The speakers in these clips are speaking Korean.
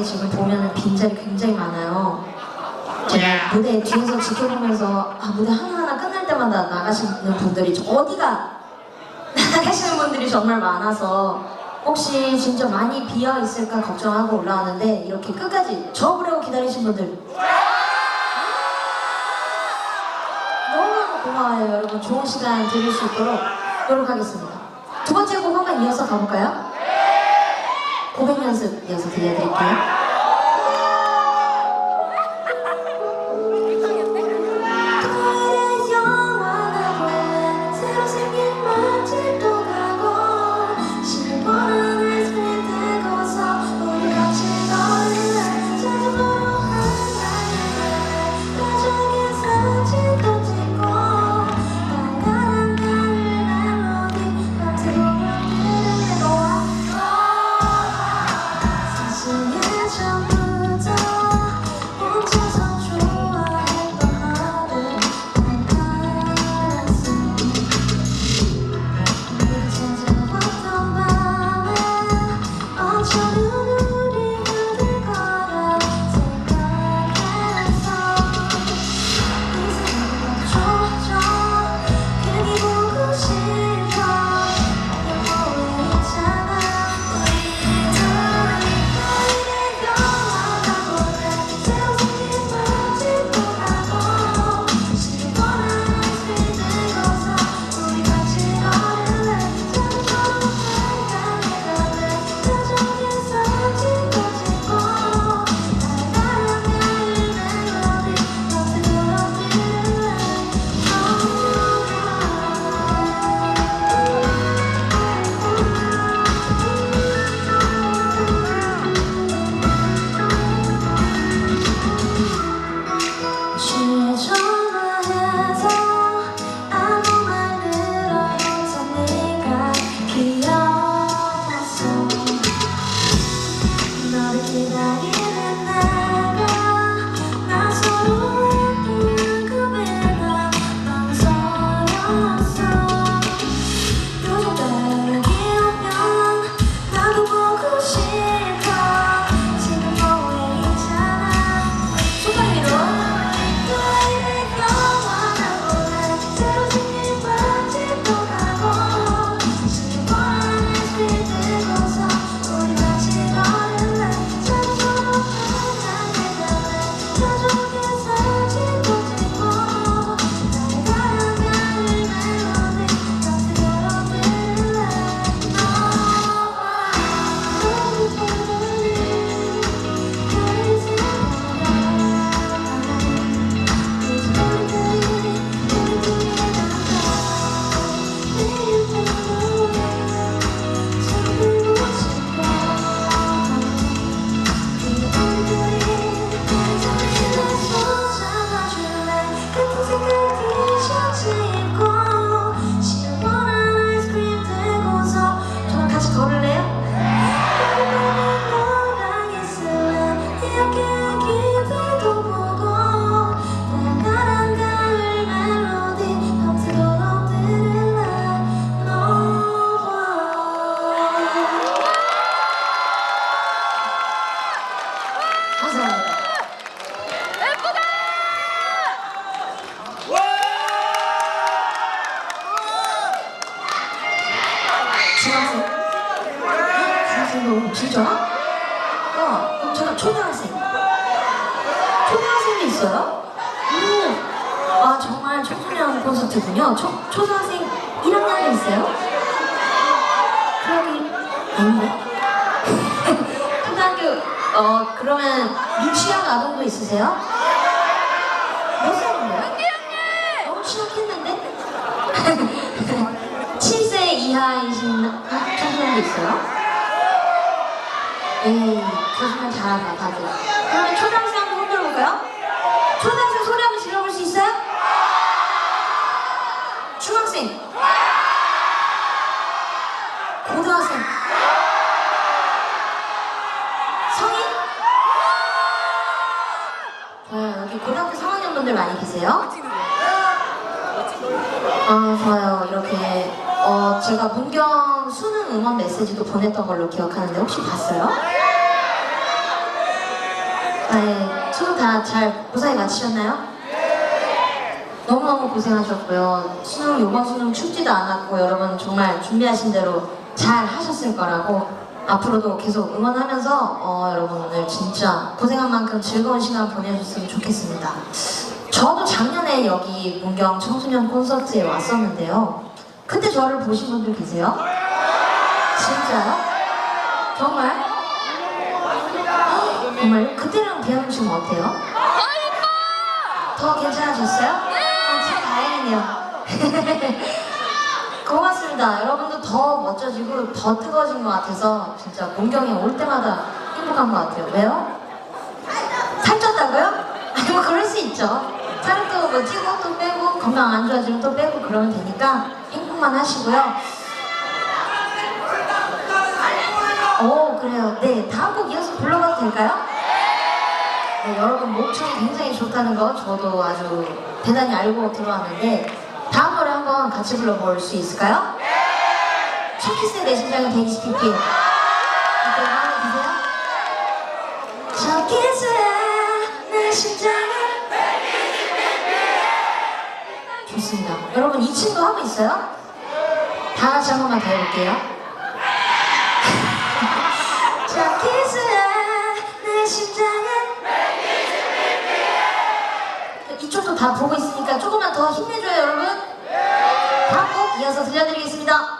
자리에 지금 보면 빈자리 굉장히 많아요. 제가 무대 뒤에서 지켜보면서 아, 무대 하나하나 끝날 때마다 나가시는 분들이 어디가 나가시는 분들이 정말 많아서 혹시 진짜 많이 비어 있을까 걱정하고 올라왔는데 이렇게 끝까지 저부려고 기다리신 분들 너무너무 고마워요 여러분 좋은 시간 드릴 수 있도록 노력하겠습니다 두 번째 곡한번 이어서 가볼까요? 고백 연습 이어서 들려드릴게요. 있어요? 네, 예, 교수님 다 받아들. 그러면 초등학생 한번 흔들어 볼까요? 초등학생 소리 한번 질러볼 수 있어요? 중학생. 고등학생. 성인? 좋아요. 여기 고등학교 3학년 분들 많이 계세요? 아, 좋아요. 이렇게, 어, 제가 문경 수능 응원 메시지도 보냈던 걸로 기억하는데 혹시 봤어요? 네, 수능 다잘 무사히 마치셨나요? 너무너무 고생하셨고요. 수능, 요번 수능 춥지도 않았고, 여러분 정말 준비하신 대로 잘 하셨을 거라고 앞으로도 계속 응원하면서, 어, 여러분 오늘 진짜 고생한 만큼 즐거운 시간 보내셨으면 좋겠습니다. 저도 작년에 여기 문경 청소년 콘서트에 왔었는데요. 그때 저를 보신 분들 계세요? 진짜요? 정말? 헉, 정말요? 그때랑 비하면 지금 어때요? 더 괜찮아졌어요? 어, 참 다행이네요. 고맙습니다. 여러분도 더 멋져지고 더 뜨거워진 것 같아서 진짜 문경에 올 때마다 행복한 것 같아요. 왜요? 살쪘다고요? 아니 뭐 그럴 수 있죠. 살을 또뭐 찌고 또 빼고 건강 안 좋아지면 또 빼고 그러면 되니까 행복만 하시고요. 오 그래요. 네 다음 곡 이어서 불러봐도 될까요? 네, 여러분 목청 굉장히 좋다는 거 저도 아주 대단히 알고 들어왔는데 다음 노래 한번 같이 불러볼 수 있을까요? 첫 키스의 내 심장은 120ppm 어때요? 드세요? 첫 키스의 내 심장은 좋습니다 여러분 이 친구 하고 있어요? 다 같이 한 번만 더 해볼게요 다 보고 있으니까 조금만 더 힘내줘요 여러분. 다음 곡 이어서 들려드리겠습니다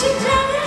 she's a it.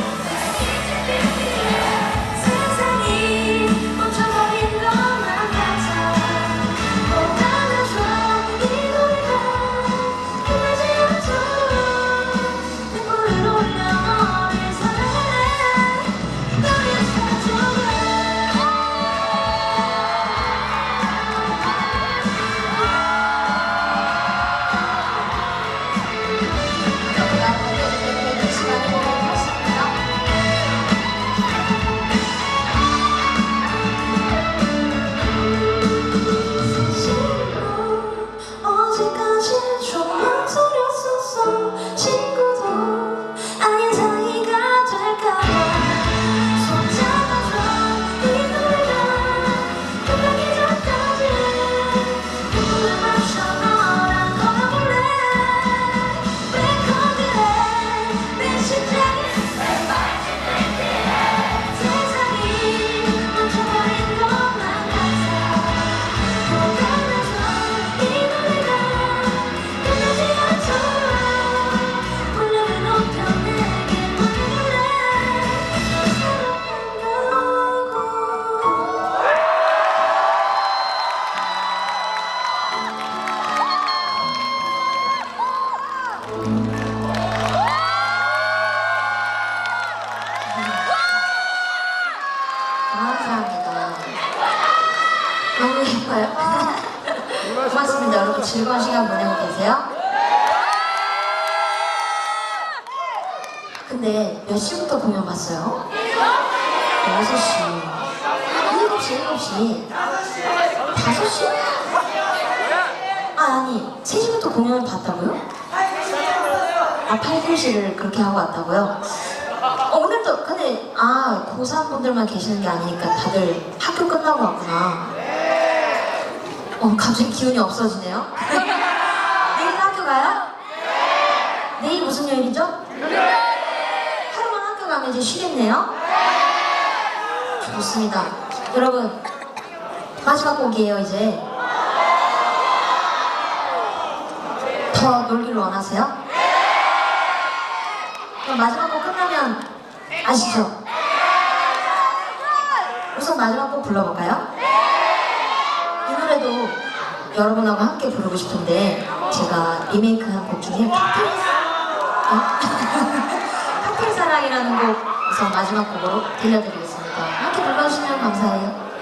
너무 예뻐요. 고맙습니다. 여러분 즐거운 시간 보내고 계세요? 근데 몇 시부터 공연 봤어요? 6시. 7시, 7시. 5시? 아, 아니, 3시부터 공연을 봤다고요? 아, 8교시를 그렇게 하고 왔다고요? 어, 오늘도, 근데, 아, 고3 분들만 계시는 게 아니니까 다들 학교 끝나고 왔구나. 어, 갑자기 기운이 없어지네요. 내일 학교 가요? 내일 무슨 요일이죠? 하루만 학교 가면 이제 쉬겠네요? 좋습니다. 여러분, 마지막 곡이에요, 이제. 더 놀기를 원하세요? 그럼 마지막 곡 끝나면 아시죠? 우선 마지막 곡 불러볼까요? 이 노래도 여러분하고 함께 부르고 싶은데 제가 리메이크한 곡 중에 칵테일, 어? 사랑이라는 곡 우선 마지막 곡으로 들려드리겠습니다. 함께 불러주시면 감사해요.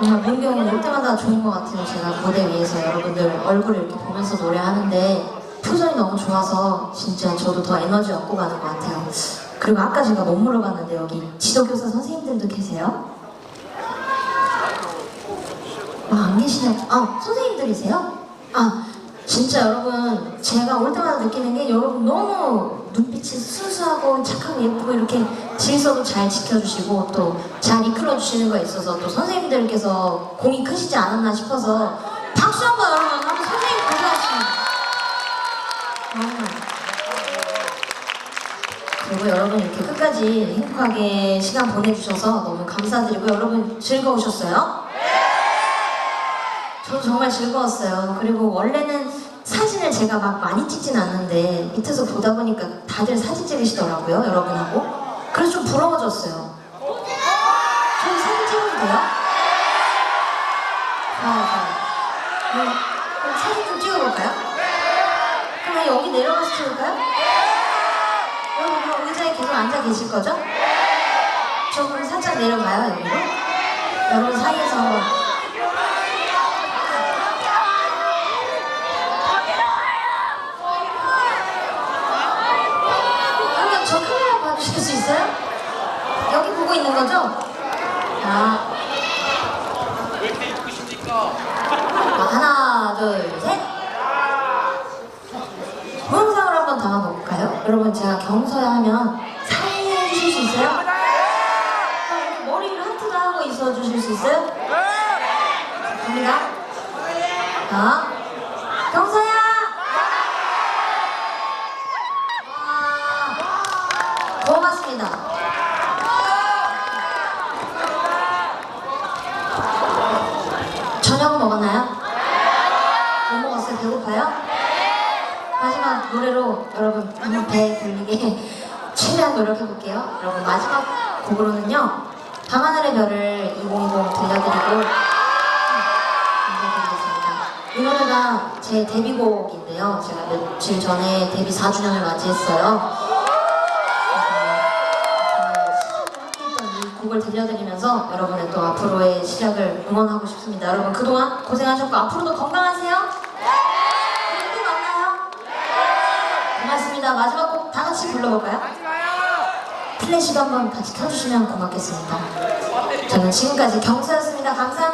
정말 문경 올 때마다 좋은 것 같아요. 제가 무대 위에서 여러분들 얼굴을 이렇게 보면서 노래하는데 표정이 너무 좋아서 진짜 저도 더 에너지 얻고 가는 것 같아요. 그리고 아까 제가 못 물어봤는데 여기 지도교사 선생님들도 계세요? 아, 안 계시네요. 아, 선생님들이세요? 아, 진짜 여러분, 제가 올 때마다 느끼는 게 여러분 너무 눈빛이 순수하고 착하고 예쁘고 이렇게 질서도 잘 지켜주시고 또 잘 이끌어주시는 거에 있어서 또 선생님들께서 공이 크시지 않았나 싶어서 박수 한 번 여러분 한번 선생님 고생하십니다. 정말. 그리고 여러분 이렇게 끝까지 행복하게 시간 보내주셔서 너무 감사드리고 여러분 즐거우셨어요? 저도 정말 즐거웠어요. 그리고 원래는 사진을 제가 막 많이 찍진 않는데 밑에서 보다 보니까 다들 사진 찍으시더라고요, 여러분하고. 그래서 좀 부러워졌어요. 저희 사진 찍어도 돼요? 좋아요, 좋아요. 그럼, 그럼 사진 좀 찍어볼까요? 그럼 여기 내려가서 찍을까요? 여러분 그럼 의자에 계속 앉아 계실 거죠? 저 그럼 살짝 내려가요, 여기로. 여러분 사이에서 한번 그러면 저 카메라 봐주실 수 있어요? 있는 거죠? 자. 자, 하나, 둘, 셋. 동영상을 한번 담아볼까요? 여러분, 제가 경서야 하면 사인해 주실 수 있어요? 어, 이렇게 머리를 하트도 하고 있어 주실 수 있어요? 갑니다. 자, 경서야! 와, 고맙습니다. 저녁은 먹었나요? 못 먹었어요? 배고파요? 마지막 노래로 여러분 배 불리게 최대한 노력해볼게요. 여러분 마지막 곡으로는요 밤하늘의 별을 2020 들려드리고 인사드리겠습니다. 이 노래가 제 데뷔곡인데요. 제가 며칠 전에 데뷔 4주년을 맞이했어요. 곡을 들려드리면서 여러분의 또 앞으로의 시작을 응원하고 싶습니다. 여러분 그동안 고생하셨고 앞으로도 건강하세요. 그리고 또 만나요. 고맙습니다. 마지막 곡 다 같이 불러볼까요? 플래시도 한번 같이 켜주시면 고맙겠습니다. 저는 지금까지 경수였습니다. 감사합니다.